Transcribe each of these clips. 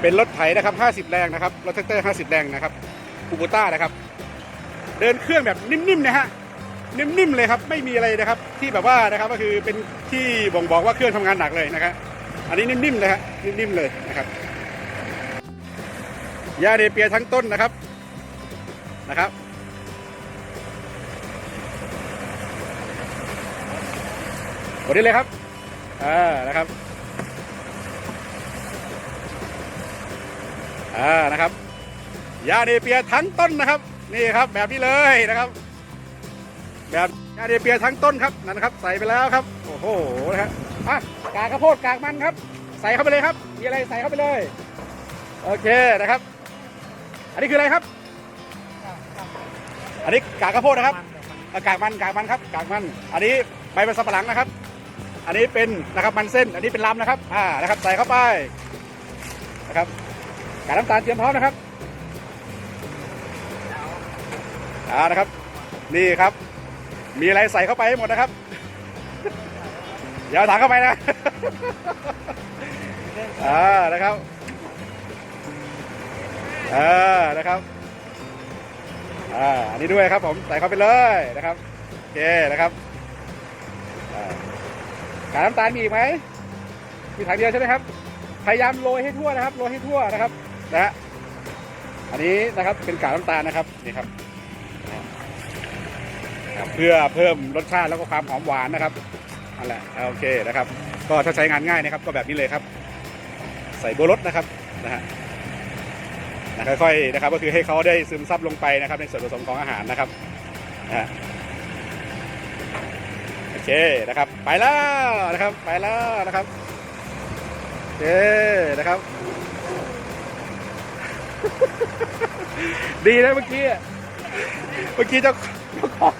เป็นรถไถนะครับ 50 แรงนะครับ รถแท็กเตอร์ 50 แรงนะครับคูโบต้านะครับ เดินเครื่องแบบนิ่มๆนะฮะ นิ่มๆเลยครับ ไม่มีอะไรนะครับ ที่แบบว่านะครับ ก็คือเป็นที่บ่งบอกว่าเครื่องทำงานหนักเลยนะครับ อันนี้นิ่มๆเลยฮะ นิ่มๆเลยนะครับ ยาเนเปียทั้งต้นนะครับ นะครับกดได้เลยครับ อ่า นะครับ อ่านะครับยาเนเปียทั้งต้นนะครับ นี่ครับแบบนี้เลยนะครับ แบบยาเนเปียทั้งต้นครับนั่นครับ ใส่ไปแล้วครับ โอ้โหนะครับอะกากข้าวโพดกากมันครับ ใส่เข้าไปเลยครับ มีอะไรใส่เข้าไปเลย โอเคนะครับ อันนี้คืออะไรครับ อันนี้กากข้าวโพดนะครับอะกากมันกากมันครับกากมัน อันนี้ใบมันสับปะหลังนะครับ อันนี้เป็นนะครับมันเส้น อันนี้เป็นลำนะครับ อ่านะครับ ใส่เข้าไปนะครับ กากน้ำตาลเตรียมพร้อมนะครับอ่านะครับ นี่ครับ มีอะไรใส่เข้าไปให้หมดนะครับอย่าถังเข้าไปนะอ่านะครับอ่านะครับอ่าอันนี้ด้วยครับผมใส่เข้าไปเลยนะครับโอเคนะครับอ่ากาน้ำตาลมีอีกไหมมีถังเดียวใช่ไหมครับ พยายามโรยให้ทั่วนะครับ โรยให้ทั่วนะครับ นะฮะอันนี้นะครับเป็นกากน้ำตาลนะครับนี่ครับนะครับ เพื่อเพิ่มรสชาติแล้วก็ความหอมหวานนะครับนั่นแหละโอเคนะครับ ก็ถ้าใช้งานง่ายนะครับ ก็แบบนี้เลยครับ ใส่โบรสนะครับนะฮะนะค่อยๆนะครับ ก็คือให้เขาได้ซึมซับลงไปนะครับ ในส่วนผสมของอาหารนะครับนะฮะโอเคนะครับ ไปแล้วนะครับ ไปแล้วนะครับโอเคนะครับ ดีนะเมื่อกี้ เมื่อกี้เจ้าเจ้าของ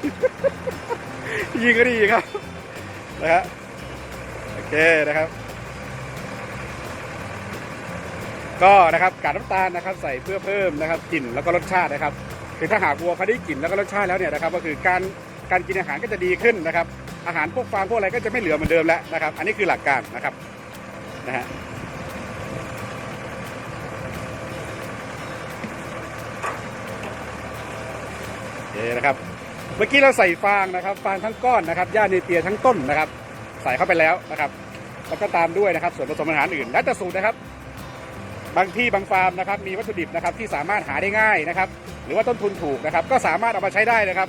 ยิงก็ดีครับ นะฮะ โอเคนะครับ ก็นะครับกากน้ำตาลนะครับ ใส่เพื่อเพิ่มนะครับกลิ่นแล้วก็รสชาตินะครับ คือถ้าหากวัวเขาได้กลิ่นแล้วก็รสชาติแล้วเนี่ยนะครับ ก็คือการการกินอาหารก็จะดีขึ้นนะครับ อาหารพวกฟางพวกอะไรก็จะไม่เหลือเหมือนเดิมแล้วนะครับ อันนี้คือหลักการนะครับ นะฮะ เคนะครับ เมื่อกี้เราใส่ฟางนะครับ ฟางทั้งก้อนนะครับหญ้าเนเปียทั้งต้นนะครับ ใส่เข้าไปแล้วนะครับแล้วก็ตามด้วยนะครับ ส่วนผสมอาหารอื่น แล้วแต่สูตรนะครับ บางที่บางฟาร์มนะครับ มีวัตถุดิบนะครับที่สามารถหาได้ง่ายนะครับ หรือว่าต้นทุนถูกนะครับ ก็สามารถเอามาใช้ได้นะครับ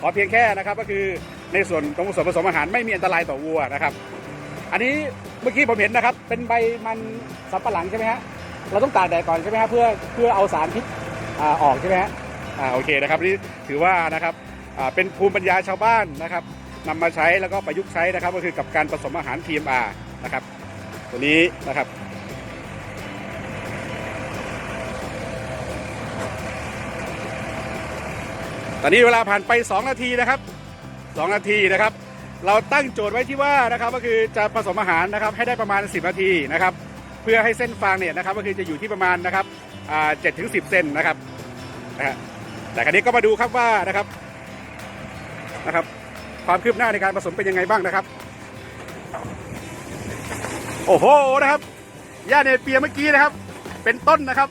ขอเพียงแค่นะครับก็คือในส่วนของส่วนผสมอาหารไม่มีอันตรายต่อวัวนะครับ อันนี้เมื่อกี้ผมเห็นนะครับ เป็นใบมันสับปะหลังใช่ไหมฮะเราต้องตากแดดก่อนใช่ไหมฮะเพื่อเพื่อเอาสารพิษออกใช่ไหมฮะ อ่าโอเคนะครับนี่ถือว่านะครับอ่าเป็นภูมิปัญญาชาวบ้านนะครับนำมาใช้แล้วก็ประยุกต์ใช้นะครับ ก็คือกับการผสมอาหาร TMR นะครับ ตัวนี้นะครับตอนนี้เวลาผ่านไป 2 นาทีนะครับ 2 นาทีนะครับ เราตั้งโจทย์ไว้ที่ว่านะครับก็คือจะผสมอาหารนะครับให้ได้ประมาณ 10 นาทีนะครับ เพื่อให้เส้นฟางเนี่ยนะครับก็คือจะอยู่ที่ประมาณนะครับอ่า7ถึง10เซนนะครับนะฮะ แต่คราวนี้ก็มาดูครับว่านะครับนะครับ ความคืบหน้าในการผสมเป็นยังไงบ้างนะครับ โอ้โหนะครับหญ้าเนเปียเมื่อกี้นะครับ เป็นต้นนะครับ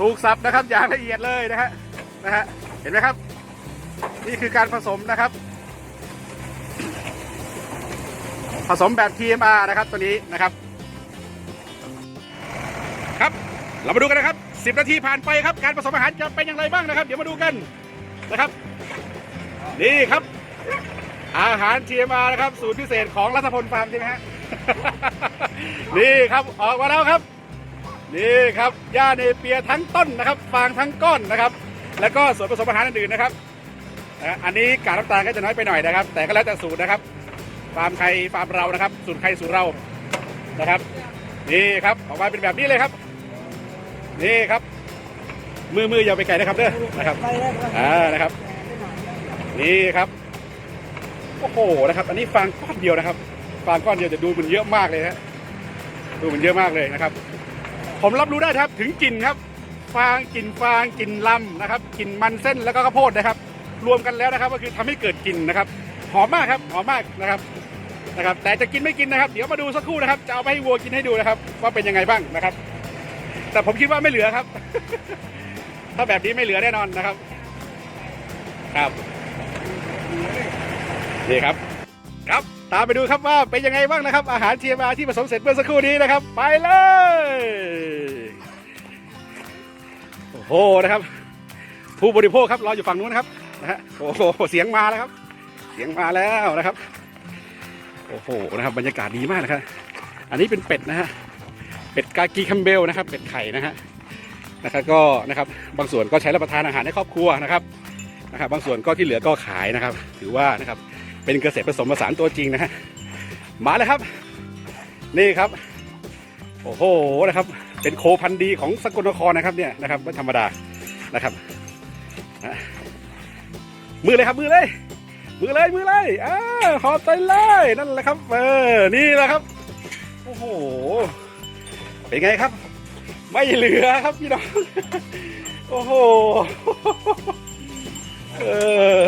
ถูกสับนะครับอย่างละเอียดเลยนะฮะนะฮะเห็นไหมครับ นี่คือการผสมนะครับ ผสมแบบ TMR นะครับตัวนี้นะครับ ครับ เรามาดูกันนะครับ 10 นาทีผ่านไปครับ การผสมอาหารจะเป็นอย่างไรบ้างนะครับ เดี๋ยวมาดูกันนะครับ นี่ครับ อาหาร TMR นะครับ สูตรพิเศษของรัฐพลฟาร์มใช่ไหมฮะ นี่ครับออกมาแล้วครับ นี่ครับหญ้าเนเปียทั้งต้นนะครับ ฟางทั้งก้อนนะครับ แล้วก็ส่วนผสมอาหารอื่นๆนะครับอันนี้กากน้ำตาลก็จะน้อยไปหน่อยนะครับ แต่ก็แล้วแต่สูตรนะครับฟาร์มใครฟาร์มเรานะครับ สูตรใครสูตรเรานะครับ นี่ครับออกมาเป็นแบบนี้เลยครับ นี่ครับ มือมืออย่าไปไกลนะครับเด้อนะครับไปได้ครับอ่านะครับ นี่ครับโอ้โหนะครับ อันนี้ฟางก้อนเดียวนะครับ ฟางก้อนเดียวจะดูมันเยอะมากเลยฮะดูมันเยอะมากเลยนะครับ ผมรับรู้ได้ครับถึงกลิ่นครับ ฟางกลิ่นฟางกลิ่นลำนะครับกลิ่นมันเส้นแล้วก็ข้าวโพดนะครับ รวมกันแล้วนะครับ ก็คือทำให้เกิดกลิ่นนะครับหอมมากครับหอมมากนะครับนะครับ แต่จะกินไม่กินนะครับ เดี๋ยวมาดูสักครู่นะครับ จะเอาไปให้วัวกินให้ดูนะครับ ว่าเป็นยังไงบ้างนะครับ แต่ผมคิดว่าไม่เหลือครับ ถ้าแบบนี้ไม่เหลือแน่นอนนะครับ ครับนี่ครับ ครับตามไปดูครับว่าเป็นยังไงบ้างนะครับ อาหาร TMR ที่ผสมเสร็จเมื่อสักครู่นี้นะครับ ไปเลยโอ้โหนะครับ ผู้บริโภคครับรออยู่ฝั่งนู้นนะครับนะฮะโอ้โหเสียงมาแล้วครับ เสียงมาแล้วนะครับ โอ้โหนะครับ บรรยากาศดีมากนะครับ อันนี้เป็นเป็ดนะฮะ เป็ดกากีคัมเบลนะครับเป็ดไข่นะฮะนะครับก็นะครับบางส่วนก็ใช้รับประทานอาหารในครอบครัวนะครับนะครับ บางส่วนก็ที่เหลือก็ขายนะครับ ถือว่านะครับเป็นเกษตรผสมผสานตัวจริงนะฮะมาเลยครับ นี่ครับโอ้โหนะครับ เป็นโคพันธุ์ดีของสกลนครนะครับเนี่ยนะครับไม่ธรรมดานะครับมือเลยครับมือเลย มือเลยมือเลยอ่าขอบใจเลยนั่นแหละครับ เออนี่แหละครับโอ้โห เป็นไงครับ ไม่เหลือครับพี่น้อง โอ้โหเออ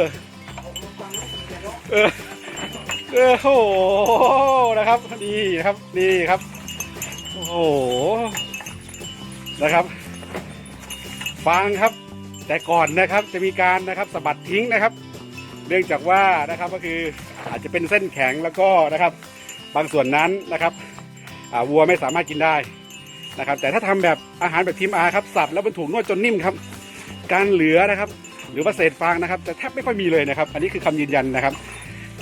เออ เออโอ้โหนะครับนี่ครับนี่ครับ โอ้โห นะครับฟังครับ แต่ก่อนนะครับจะมีการนะครับสะบัดทิ้งนะครับ เนื่องจากว่านะครับก็คืออาจจะเป็นเส้นแข็งแล้วก็นะครับ บางส่วนนั้นนะครับอ่าวัวไม่สามารถกินได้ นะครับ แต่ถ้าทำแบบอาหารแบบทีมอาครับสับแล้วบรรถุนวดจนนิ่มครับ การเหลือนะครับ หรือว่าเศษฟางนะครับจะแทบไม่ค่อยมีเลยนะครับ อันนี้คือคำยืนยันนะครับ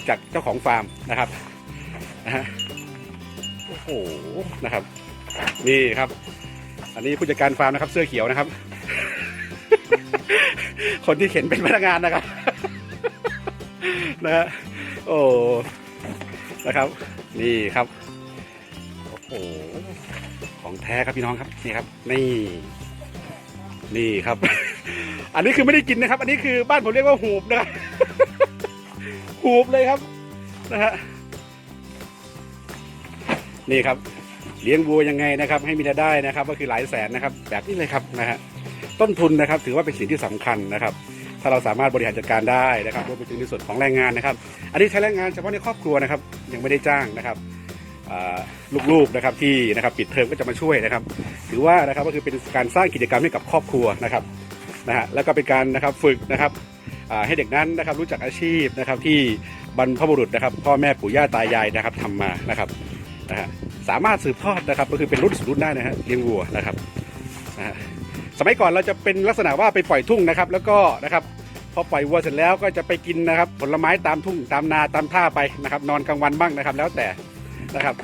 จากเจ้าของฟาร์มนะครับนะฮะโอ้โหนะครับ นี่ครับ อันนี้ผู้จัดการฟาร์มนะครับ เสื้อเขียวนะครับ คนที่เข็นเป็นพนักงานนะครับนะฮะโอ้นะครับ นี่ครับ โอ้โห ของแท้ครับพี่น้องครับนี่ครับ นี่ นี่ครับ อันนี้คือไม่ได้กินนะครับ อันนี้คือบ้านผมเรียกว่าหูบนะครับหูบเลยครับนะฮะนี่ครับ เลี้ยงวัวยังไงนะครับ ให้มีรายได้นะครับ ก็คือหลายแสนนะครับ แบบนี้เลยครับนะฮะต้นทุนนะครับ ถือว่าเป็นสิ่งที่สำคัญนะครับ ถ้าเราสามารถบริหารจัดการได้นะครับรวมไปถึงในส่วนของแรงงานนะครับ อันนี้ใช้แรงงานเฉพาะในครอบครัวนะครับ ยังไม่ได้จ้างนะครับ ลูกๆนะครับที่นะครับปิดเทอมก็จะมาช่วยนะครับ ถือว่านะครับก็คือเป็นการสร้างกิจกรรมให้กับครอบครัวนะครับนะฮะแล้วก็เป็นการนะครับฝึกนะครับให้เด็กนั้นนะครับรู้จักอาชีพนะครับที่บรรพบุรุษนะครับ พ่อแม่ปู่ย่าตายายนะครับทำมานะครับนะฮะสามารถสืบทอดนะครับก็คือเป็นรุ่นสู่รุ่นได้นะฮะเลี้ยงวัวนะครับนะฮะสมัยก่อนเราจะเป็นลักษณะว่าไปปล่อยทุ่งนะครับ แล้วก็นะครับพอปล่อยวัวเสร็จแล้วก็จะไปกินนะครับ ผลไม้ตามทุ่งตามนาตามท่าไปนะครับ นอนกลางวันบ้างนะครับ แล้วแต่ นะครับ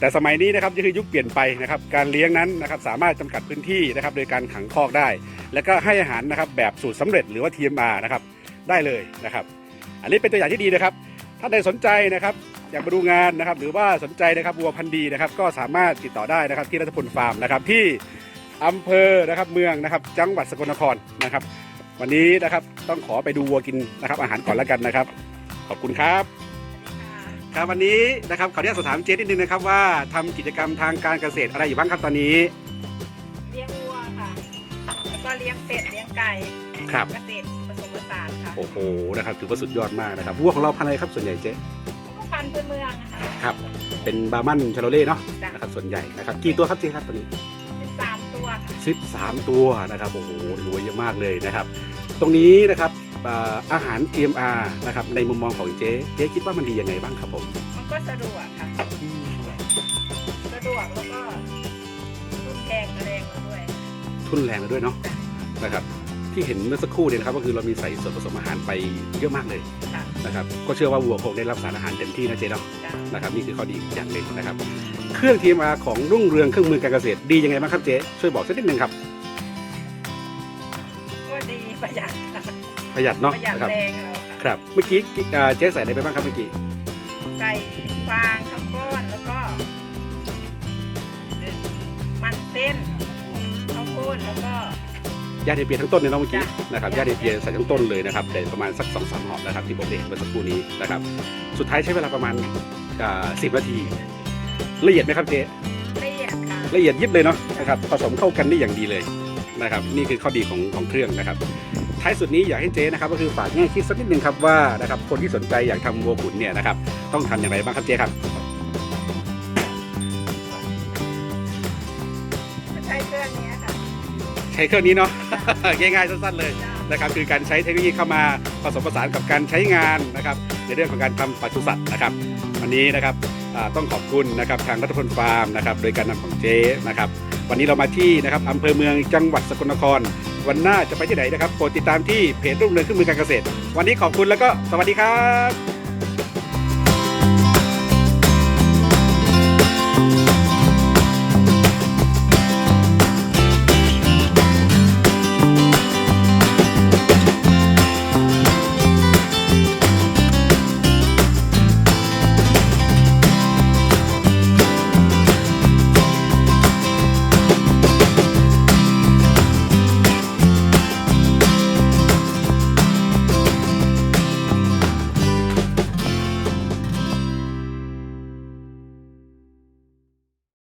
แต่สมัยนี้นะครับคือยุคเปลี่ยนไปนะครับ การเลี้ยงนั้นนะครับสามารถจำกัดพื้นที่นะครับ โดยการขังคอกได้ แล้วก็ให้อาหารนะครับแบบสูตรสำเร็จหรือว่า TMR นะครับได้เลยนะครับ อันนี้เป็นตัวอย่างที่ดีนะครับ ถ้าใดสนใจนะครับอยากมาดูงานนะครับ หรือว่าสนใจนะครับวัวพันธุ์ดีนะครับ ก็สามารถติดต่อได้นะครับที่รัตพลฟาร์มนะครับที่อำเภอนะครับเมืองนะครับ จังหวัดสกลนครนะครับ วันนี้นะครับต้องขอไปดูวัวกินนะครับ อาหารก่อนแล้วกันนะครับ ขอบคุณครับ ครับวันนี้นะครับขออนุญาตสอบถามเจ๊นิดนึงนะครับว่าทำกิจกรรมทางการเกษตรอะไรอยู่บ้างครับตอนนี้เลี้ยงวัวค่ะ แล้วก็เลี้ยงเป็ดเลี้ยงไก่ครับเกษตรผสมผสานค่ะโอ้โหนะครับถือว่าสุดยอดมากนะครับวัวของเราพันธุ์อะไรครับส่วนใหญ่เจ๊ก็พันธุ์พื้นเมืองนะคะครับเป็นบาร์มันชาโลเล่เนาะจ้ะนะครับส่วนใหญ่นะครับกี่ตัวครับเจ๊ครับตอนนี้สิบสามตัวค่ะสิบสามตัวนะครับโอ้โหรวยเยอะมากเลยนะครับ ตรงนี้นะครับ อ่าอาหาร TMR นะครับในมุมมองของเจ๊เจ๊คิดว่ามันดียังไงบ้างครับผม มันก็สะดวกค่ะ สะดวกแล้วก็รุ่นแพงแรงมาด้วย ทุนแรงแล้วด้วยเนาะนะครับ ที่เห็นเมื่อสักครู่เนี่ยนะครับก็คือเรามีใส่ส่วนผสมอาหารไปเยอะมากเลยค่ะนะครับก็เชื่อว่าวัวคงได้รับสารอาหารเต็มที่นะเจ๊เนาะจ้ะนะครับนี่คือข้อดีอีกอย่างหนึ่งนะครับ เครื่อง TMR ของรุ่งเรืองเครื่องมือการเกษตรดียังไงบ้างครับเจ๊ช่วยบอกสักนิดนึงครับ ประหยัดเนาะประหยัดนะครับแรงเราค่ะครับ เมื่อกี้อ่าเจ๊ใส่อะไรไปบ้างครับเมื่อกี้ใส่ฟางข้าวก้อนแล้วก็เอ่อมันเส้นข้าวโพดแล้วก็ยาเดเปียทั้งต้นเลยเนาะเมื่อกี้จ้ะ นะครับยาเดเปียใส่ทั้งต้นเลยนะครับแต่ประมาณสักสองสามหอบนะครับที่ผมได้เห็นเมื่อสักครู่นี้นะครับสุดท้ายใช้เวลาประมาณสิบนาที ละเอียดไหมครับเจ๊ละเอียดค่ะ ละเอียดยิบเลยเนาะนะครับผสมเข้ากันได้อย่างดีเลยนะครับ นี่คือข้อดีของของเครื่องนะครับ ท้ายสุดนี้อยากให้เจ๊นะครับก็คือฝากแง่คิดสักนิดนึงครับว่านะครับคนที่สนใจอยากทำวัวขุนเนี่ยนะครับต้องทำอย่างไรบ้างครับเจ๊ครับใช้เครื่องนี้ค่ะใช้เครื่องนี้เนาะง่ายๆสั้นๆเลยนะครับคือการใช้เทคโนโลยีเข้ามาผสมผสานกับการใช้งานนะครับในเรื่องของการทำปศุสัตว์นะครับวันนี้นะครับต้องขอบคุณนะครับทางรัฐพลฟาร์มนะครับโดยการนำของเจ๊นะครับวันนี้เรามาที่นะครับอำเภอเมืองจังหวัดสกลนคร วันหน้าจะไปที่ไหนนะครับโปรดติดตามที่เพจรุ่งเรืองขึ้นมือการเกษตร วันนี้ขอบคุณแล้วก็สวัสดีครับ